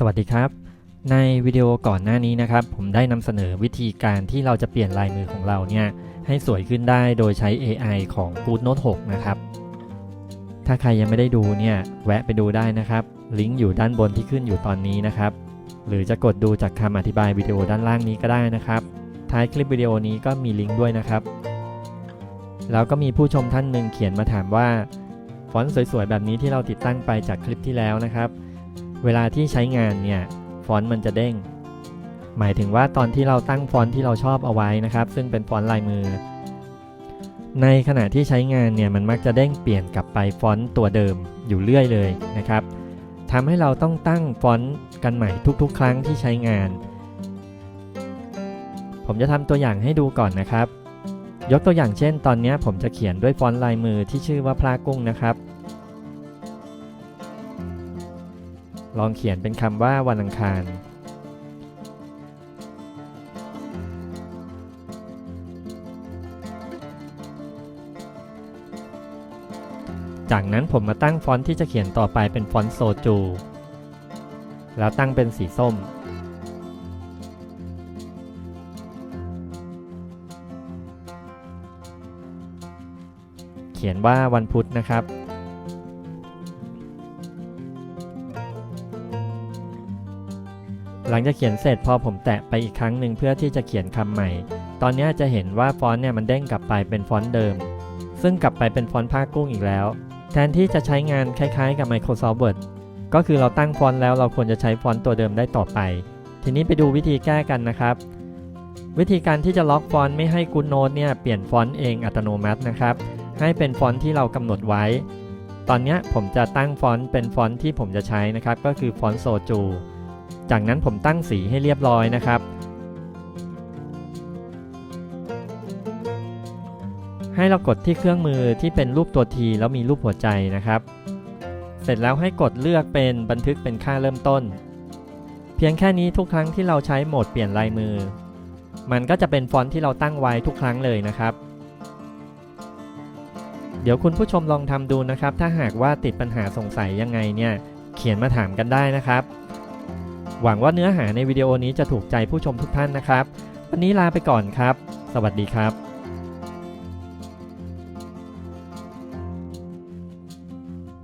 สวัสดีครับ ในวิดีโอก่อนหน้านี้นะครับ ผมได้นำเสนอวิธีการที่เราจะเปลี่ยนลายมือของเราเนี่ยให้สวยขึ้นได้โดยใช้ AI ของ Good Note 6 นะครับ ถ้าใครยังไม่ได้ดูเนี่ยแวะไปดูได้นะครับ ลิงก์อยู่ด้านบนที่ขึ้นอยู่ตอนนี้นะครับ หรือจะกดดูจากคำอธิบายวิดีโอด้านล่างนี้ก็ได้นะครับ ท้ายคลิปวิดีโอนี้ก็มีลิงก์ด้วยนะครับ แล้วก็มีผู้ชมท่านหนึ่งเขียนมาถามว่า ฟอนต์สวยๆแบบนี้ที่เราติดตั้งไปจากคลิปที่แล้วนะครับ เวลาที่ใช้งานเนี่ยฟอนต์มันจะเด้ง หมายถึงว่าตอนที่เราตั้งฟอนต์ที่เราชอบเอาไว้นะครับ ซึ่งเป็นฟอนต์ลายมือ ในขณะที่ใช้งานเนี่ยมันมักจะเด้งเปลี่ยนกลับไปฟอนต์ตัวเดิมอยู่เรื่อยเลยนะครับทำให้เราต้องตั้งฟอนต์กันใหม่ทุกๆ ครั้งที่ใช้งาน ผมจะทำตัวอย่างให้ดูก่อนนะครับ ยกตัวอย่างเช่น ตอนนี้ผมจะเขียนด้วยฟอนต์ลายมือที่ชื่อว่าพลากุ้งนะครับ ลองเขียนเป็นคำว่าวันอังคาร จากนั้นผมมาตั้งฟอนต์ที่จะเขียนต่อไปเป็นฟอนต์โซจู แล้วตั้งเป็นสีส้มเขียนว่าวันพุธนะครับ หลังจากเขียนเสร็จพอผมแตะไปอีกครั้งหนึ่งเพื่อที่จะเขียนคำใหม่ ตอนนี้จะเห็นว่าฟอนต์เนี่ยมันเด้งกลับไปเป็นฟอนต์เดิม ซึ่งกลับไปเป็นฟอนต์ผ้ากุ้งอีกแล้ว แทนที่จะใช้งานคล้ายๆกับ Microsoft Word ก็คือเราตั้งฟอนต์แล้วเราควรจะใช้ฟอนต์ตัวเดิมได้ต่อไป ทีนี้ไปดูวิธีแก้กันนะครับ วิธีการที่จะล็อกฟอนต์ไม่ให้ GoodNote เนี่ยเปลี่ยนฟอนต์เองอัตโนมัตินะครับ ให้เป็นฟอนต์ที่เรากำหนดไว้ ตอนนี้ผมจะตั้งฟอนต์เป็นฟอนต์ที่ผมจะใช้นะครับ ก็คือฟอนต์โซจู จากนั้นผมตั้งสีให้เรียบร้อยนะครับ ให้เรากดที่เครื่องมือที่เป็นรูปตัว T แล้วมีรูปหัวใจนะครับ เสร็จแล้วให้กดเลือกเป็นบันทึกเป็นค่าเริ่มต้น เพียงแค่นี้ทุกครั้งที่เราใช้โหมดเปลี่ยนลายมือ มันก็จะเป็นฟอนต์ที่เราตั้งไว้ทุกครั้งเลยนะครับเดี๋ยวคุณผู้ชมลองทำดูนะครับ ถ้าหากว่าติดปัญหาสงสัยยังไงเนี่ย เขียนมาถามกันได้นะครับ หวังว่าเนื้อหาในวิดีโอนี้จะถูกใจผู้ชมทุกท่านนะครับ วันนี้ลาไปก่อนครับ สวัสดีครับ